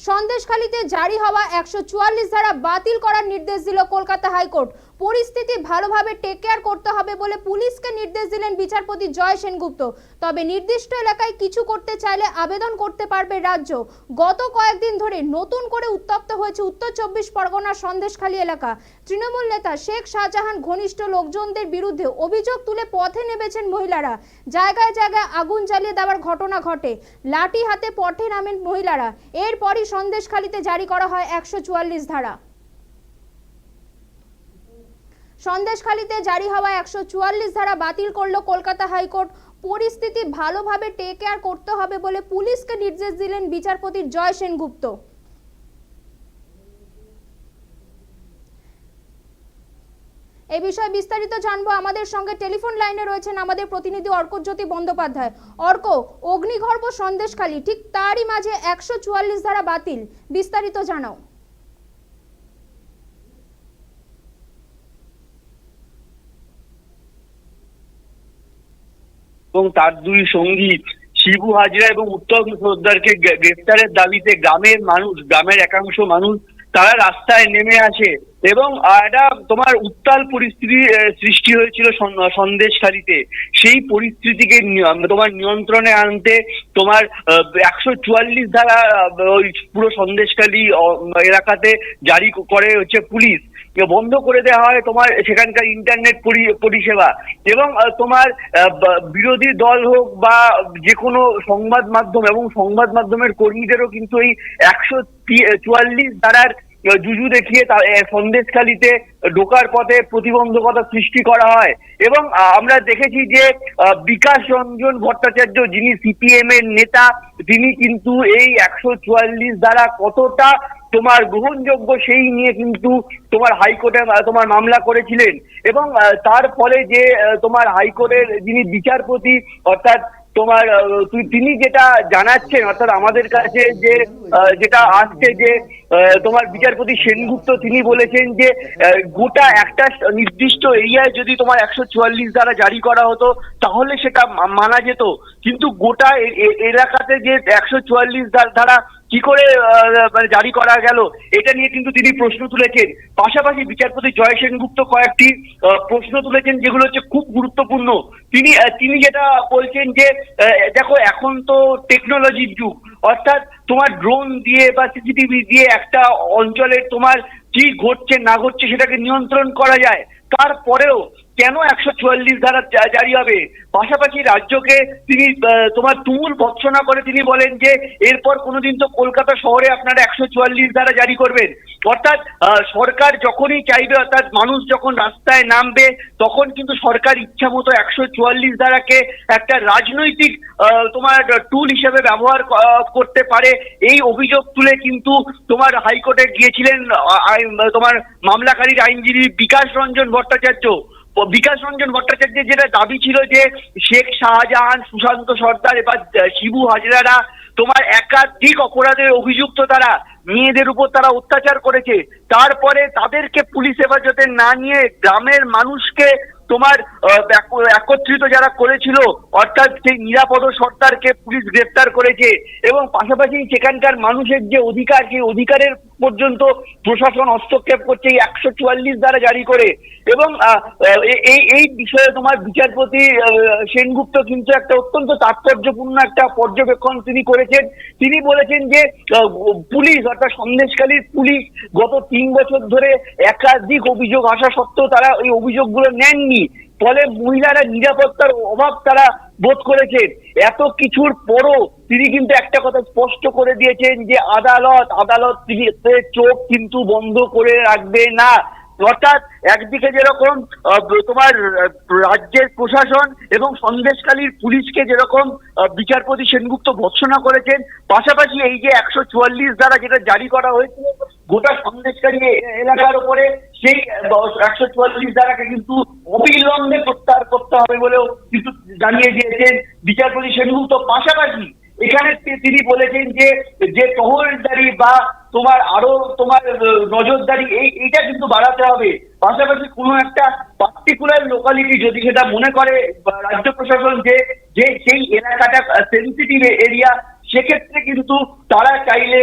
সন্দেশখালীতে জারি হওয়া একশো চুয়াল্লিশ ধারা বাতিল করার নির্দেশ দিল কলকাতা হাইকোর্ট। পরিস্থিতি ভালোভাবে টেক কেয়ার করতে হবে বলে পুলিশকে নির্দেশ দিলেন বিচারপতি জয় সেনগুপ্ত। তবে নির্দিষ্ট এলাকায় কিছু করতে চাইলে আবেদন করতে পারবে রাজ্য। গত কয়েকদিন ধরে নতুন করে উত্তপ্ত হয়েছে উত্তর চব্বিশ পরগনার সন্দেশখালী এলাকা। তৃণমূল নেতা শেখ শাহজাহান ঘনিষ্ঠ লোকজনদের বিরুদ্ধে অভিযোগ তুলে পথে নেমেছেন মহিলারা। জায়গায় জায়গায় আগুন জ্বালিয়ে দেওয়ার ঘটনা ঘটে। লাঠি হাতে পথে নামেন মহিলারা। এরপরই সন্দেশখালীতে জারি করা হয় একশো চুয়াল্লিশ ধারা। সন্দেশখালীতে জারি হওয়া একশো চুয়াল্লিশ ধারা বাতিল করল কলকাতা হাইকোর্ট। পরিস্থিতি ভালোভাবে টেক কেয়ার করতে হবে বলে পুলিশকে নির্দেশ দিলেন বিচারপতি জয় সেনগুপ্ত। এই বিষয়ে বিস্তারিত জানব আমাদের সঙ্গে টেলিফোন লাইনে রয়েছেন আমাদের প্রতিনিধি অর্কজ্যোতি বন্দ্যোপাধ্যায়। অর্ক, অগ্নিগর্ভ সন্দেশখালী, ঠিক তারই মাঝে একশো চুয়াল্লিশ ধারা বাতিল। বিস্তারিত জানাও। এবং তার দুই সঙ্গী শিবু হাজরা এবং উত্তম সর্দারকে গ্রেফতারের দাবিতে গ্রামের মানুষ, গ্রামের একাংশ মানুষ তারা রাস্তায় নেমে আসে এবং একটা তোমার উত্তাল পরিস্থিতি সৃষ্টি হয়েছিল সন- সন্দেশখালীতে। সেই পরিস্থিতিকে তোমার নিয়ন্ত্রণে আনতে তোমার একশো চুয়াল্লিশ ধারা ওই পুরো সন্দেশখালী এলাকাতে জারি করে হচ্ছে পুলিশ। বন্ধ করে দেওয়া হয় তোমার সেখানকার ইন্টারনেট পরি- পরিষেবা এবং তোমার বিরোধী দল হোক বা যে কোনো সংবাদ মাধ্যম এবং সংবাদ মাধ্যমের কর্মীদেরও কিন্তু এই একশো চুয়াল্লিশ ধারার জুজু দেখিয়ে সন্দেশখালীতে ঢোকার পথে প্রতিবন্ধকতা সৃষ্টি করা হয়। এবং আমরা দেখেছি যে বিকাশ রঞ্জন ভট্টাচার্য যিনি সিপিএম এর নেতা, তিনি কিন্তু এই একশো চুয়াল্লিশ দ্বারা কতটা তোমার গ্রহণযোগ্য সেই নিয়ে কিন্তু তোমার হাইকোর্টে তোমার মামলা করেছিলেন। এবং তার ফলে যে তোমার হাইকোর্টের যিনি বিচারপতি, অর্থাৎ তোমার তিনি যেটা জানাচ্ছেন, অর্থাৎ আমাদের কাছে যে যেটা আসছে যে তোমার বিচারপতি সেনগুপ্ত, তিনি বলেছেন যে গোটা একটা নির্দিষ্ট এরিয়ায় যদি তোমার একশো চুয়াল্লিশ দ্বারা জারি করা হতো, তাহলে সেটা মানা যেত। কিন্তু গোটা এলাকাতে যে একশো চুয়াল্লিশ ধারা কি করে মানে জারি করা গেল, এটা নিয়ে কিন্তু তিনি প্রশ্ন তুলেছেন। পাশাপাশি বিচারপতি জয় সেনগুপ্ত কয়েকটি প্রশ্ন তুলেছেন, যেগুলো হচ্ছে খুব গুরুত্বপূর্ণ। তিনি তিনি যেটা বলছেন যে দেখো, এখন তো টেকনোলজির যুগ। অর্থাৎ তোমার ড্রোন দিয়ে বা সিসিটিভি দিয়ে একটা অঞ্চলে তোমার কি ঘটছে, না ঘটছে সেটাকে নিয়ন্ত্রণ করা যায়। তারপরেও কেন একশো চুয়াল্লিশ ধারা জারি হবে? পাশাপাশি রাজ্যকে তিনি তোমার তুমুল ভৎসনা করে তিনি বলেন যে, এরপর কোনোদিন তো কলকাতা শহরে আপনারা একশো চুয়াল্লিশ ধারা জারি করবেন। অর্থাৎ সরকার যখনই চাইবে, অর্থাৎ মানুষ যখন রাস্তায় নামবে, তখন কিন্তু সরকার ইচ্ছা মতো একশো চুয়াল্লিশ ধারাকে একটা রাজনৈতিক তোমার টুল হিসেবে ব্যবহার করতে পারে। এই অভিযোগ তুলে কিন্তু তোমার হাইকোর্টে গিয়েছিলেন তোমার মামলাকারীর আইনজীবী বিকাশ রঞ্জন ভট্টাচার্য। বিকাশ রঞ্জন ভট্টাচার্যের যেটা দাবি ছিল যে শেখ শাহজাহান, সুশান্ত সর্দার এবার শিবু হাজরারা তোমার একাধিক অপরাধের অভিযুক্ত তারা, মেয়েদের উপর তারা অত্যাচার করেছে। তারপরে তাদেরকে পুলিশ হেফাজতে না নিয়ে গ্রামের মানুষকে তোমার একত্রিত যারা করেছিল, অর্থাৎ সেই নিরাপদ সর্দারকে পুলিশ গ্রেফতার করেছে। এবং পাশাপাশি সেখানকার মানুষের যে অধিকার, সেই অধিকারের পর্যন্ত প্রশাসন হস্তক্ষেপ করছে এই একশো চুয়াল্লিশ দ্বারা জারি করে। এবং এই এই বিষয়ে তোমার বিচারপতি সেনগুপ্ত কিন্তু একটা অত্যন্ত তাৎপর্যপূর্ণ একটা পর্যবেক্ষণ তিনি করেছেন। তিনি বলেছেন যে পুলিশ অর্থাৎ সন্দেশকালীর পুলিশ গত তিন বছর ধরে একাধিক অভিযোগ আসা সত্ত্বেও তারা ওই অভিযোগগুলো নেননি। ফলে মহিলারা নিরাপত্তার অভাব তারা বোধ করেছেন। এত কিছুর পরও তিনি কিন্তু একটা কথা স্পষ্ট করে দিয়েছেন যে, আদালত আদালত চোখ কিন্তু বন্ধ করে রাখবে না। অর্থাৎ একদিকে যেরকম তোমার রাজ্যের প্রশাসন এবং সন্দেশকালীর পুলিশকে যেরকম বিচারপতি সেনগুপ্ত ভৎসনা করেছেন, পাশাপাশি এই যে একশো চুয়াল্লিশ দ্বারা যেটা জারি করা হয়েছিল, গোটা সন্দেশকারী এলাকার উপরে সেই একশো চুয়াল্লিশ দ্বারাকে কিন্তু অবিলম্বে প্রত্যাহার করতে হবে বলেও কিন্তু জানিয়ে দিয়েছেন বিচারপতি সেনগুপ্ত। পাশাপাশি এখানে তিনি বলেছেন যে যে টহলদারি বা তোমার আরও তোমার নজরদারি, এই, এইটা কিন্তু বাড়াতে হবে। পাশাপাশি কোনো একটা পার্টিকুলার লোকালিটি যদি সেটা মনে করে রাজ্য প্রশাসন যে যে, সেই এলাকাটা সেন্সিটিভ এরিয়া সেক্ষেত্রে কিন্তু তারা চাইলে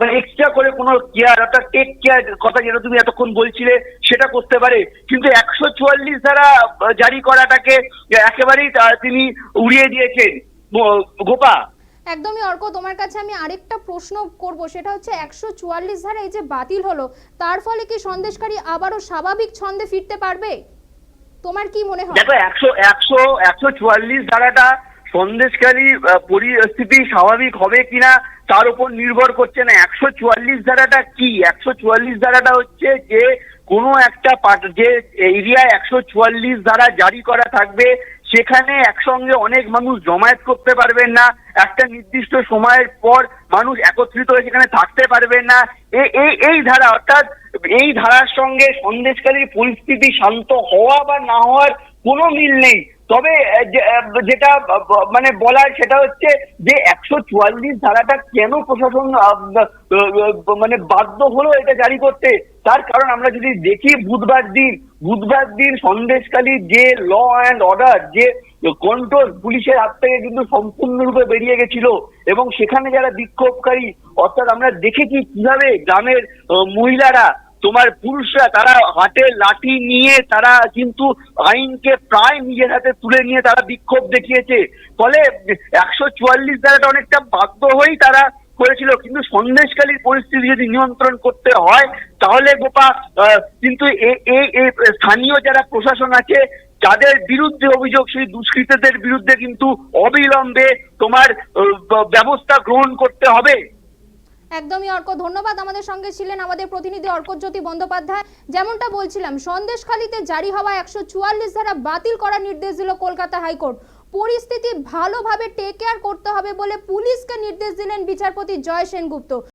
মানে এক্সট্রা করে কোনো কেয়ার অর্থাৎ টেক কেয়ার কথা যেটা তুমি এতক্ষণ বলছিলে সেটা করতে পারে। কিন্তু একশো চুয়াল্লিশ ধারা আহ, জারি করাটাকে একেবারেই তিনি উড়িয়ে দিয়েছেন। গোপা? একদমই অর্ক তোমার কাছে আমি আরেকটা প্রশ্ন করব সেটা হচ্ছে একশো চুয়াল্লিশ ধারা এই যে বাতিল হলো তার ফলে কি সন্দেশকারী আবারও স্বাভাবিক ছন্দে ফিরতে পারবে? তোমার কি মনে হয়? দেখো একশো একশো একশো চুয়াল্লিশ ধারাটা সন্দেশকারী পরিস্থিতি স্বাভাবিক হবে কিনা তার উপর নির্ভর করছে না। একশো চুয়াল্লিশ ধারাটা কি? একশো চুয়াল্লিশ ধারাটা হচ্ছে যে কোনো একটা পাট, যে এরিয়ায় একশো চুয়াল্লিশ ধারা জারি করা থাকবে, সেখানে একসঙ্গে অনেক মানুষ জমায়েত করতে পারবেন না। একটা নির্দিষ্ট সময়ের পর মানুষ একত্রিত হয়ে সেখানে থাকতে পারবেন না। এই এই ধারা, অর্থাৎ এই ধারার সঙ্গে সন্দেশকারীর পরিস্থিতি শান্ত হওয়া বা না হওয়ার কোনো মিল নেই। তবে যেটা মানে বলার সেটা হচ্ছে যে একশো চুয়াল্লিশ ধারাটা কেন প্রশাসন মানে বাধ্য হলো এটা জারি করতে? তার কারণ আমরা যদি দেখি বুধবার দিন বুধবার দিন সন্দেশকালী যে ল অ্যান্ড অর্ডার যে কন্ট্রোল পুলিশের হাত থেকে কিন্তু সম্পূর্ণরূপে বেরিয়ে গেছিল এবং সেখানে যারা বিক্ষোভকারী, অর্থাৎ আমরা দেখেছি কীভাবে গ্রামের মহিলারা তোমার পুরুষরা, তারা হাতে লাঠি নিয়ে তারা কিন্তু আইনকে প্রায় নিজের হাতে তুলে নিয়ে তারা বিক্ষোভ দেখিয়েছে। ফলে একশো চুয়াল্লিশ ধারাটা অনেকটা বাধ্য হয়েই তারা করেছিল। কিন্তু সন্দেশকালীর পরিস্থিতি যদি নিয়ন্ত্রণ করতে হয়, তাহলে গোপা কিন্তু স্থানীয় যারা প্রশাসন আছে, যাদের বিরুদ্ধে অভিযোগ, সেই দুষ্কৃতীদের বিরুদ্ধে কিন্তু অবিলম্বে তোমার ব্যবস্থা গ্রহণ করতে হবে। একদমই অর্ক, ধন্যবাদ আমাদের সঙ্গে ছিলেন আমাদের প্রতিনিধি অর্কজ্যোতি বন্দ্যোপাধ্যায়। যেমনটা বলছিলাম, সন্দেশখালীতে জারি হওয়া একশো চুয়াল্লিশ ধারা বাতিল করার নির্দেশ দিল কলকাতা হাইকোর্ট। পরিস্থিতি ভালোভাবে টেক কেয়ার করতে হবে বলে পুলিশকে নির্দেশ দিলেন বিচারপতি জয় সেনগুপ্ত।